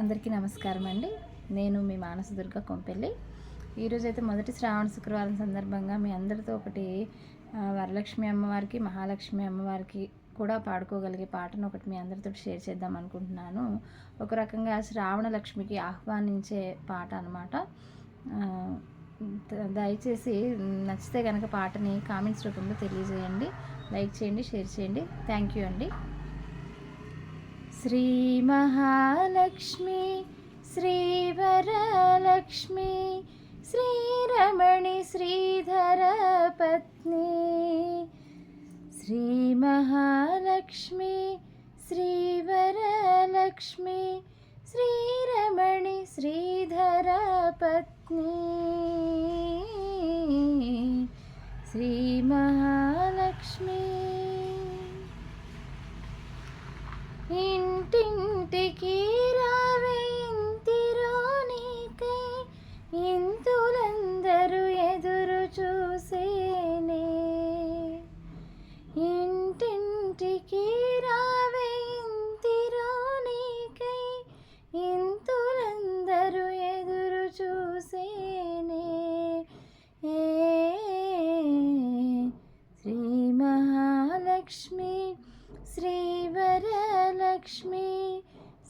అందరికీ నమస్కారం అండి. నేను మీ మానసదుర్గ కొంపెల్లి. ఈరోజు అయితే మొదటి శ్రావణ శుక్రవారం సందర్భంగా మీ అందరితో ఒకటి వరలక్ష్మి అమ్మవారికి మహాలక్ష్మి అమ్మవారికి కూడా పాడుకోగలిగే పాటను ఒకటి మీ అందరితో షేర్ చేద్దాం అనుకుంటున్నాను. ఒక రకంగా శ్రావణ లక్ష్మికి ఆహ్వానించే పాట అనమాట దయచేసి నచ్చితే కనుక పాటని కామెంట్స్ రూపంలో తెలియజేయండి. లైక్ చేయండి షేర్ చేయండి. థ్యాంక్ యూ అండి. శ్రీ మహాలక్ష్మి శ్రీవరలక్ష్మి శ్రీరమణి శ్రీధర పత్ని శ్రీ మహాలక్ష్మి శ్రీవరలక్ష్మి ఇంతులందరూ ఎదురు చూసేనే. ఏ శ్రీ మహాలక్ష్మి శ్రీవరలక్ష్మి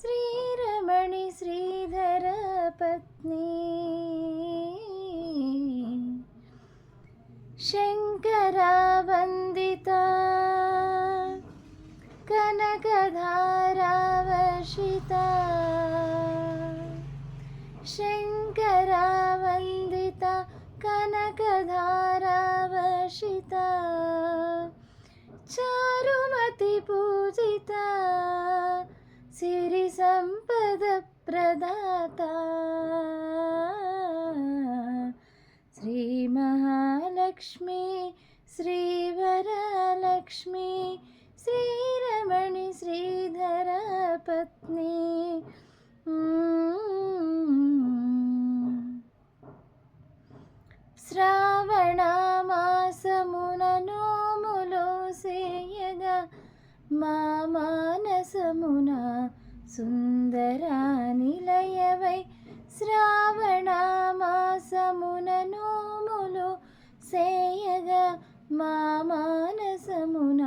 శ్రీరమణి శ్రీధర పత్ని. శంకరా వందిత కనకధారావర్షిత చారుమతి పూజిత సిరి సంపద ప్రదాత శ్రీ మహాలక్ష్మి శ్రీవరలక్ష్మి శ్రీరమణి మా మానసమున సుందరా నిలయవై శ్రావణ మాసమున నోములు సేయగా మా మానసమున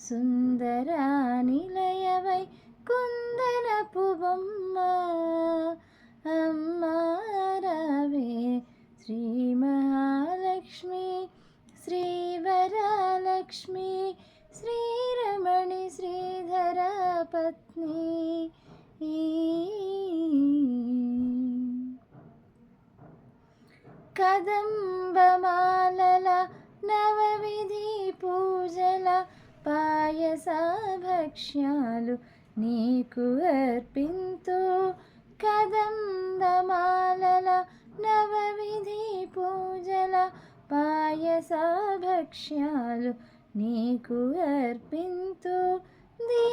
సుందరా నిలయవై కుందనపు బొమ్మ. అమ్మారావే శ్రీ మహాలక్ష్మి శ్రీవరలక్ష్మి పత్ని. కదంబమాలల నవవిధి పూజల పాయస భక్ష్యాలు నీకు అర్పింతు కదంబమాలల నవవిధి పూజల పాయస భక్ష్యాలు నీకు అర్పింతు దీవించగారావే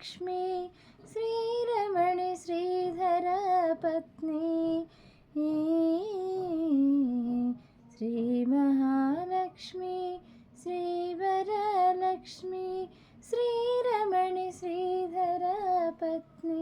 శ్రీవరలక్ష్మి శ్రీరమణి శ్రీధర పత్ని శ్రీ మహాలక్ష్మి శ్రీవరలక్ష్మి శ్రీరమణి శ్రీధర పత్ని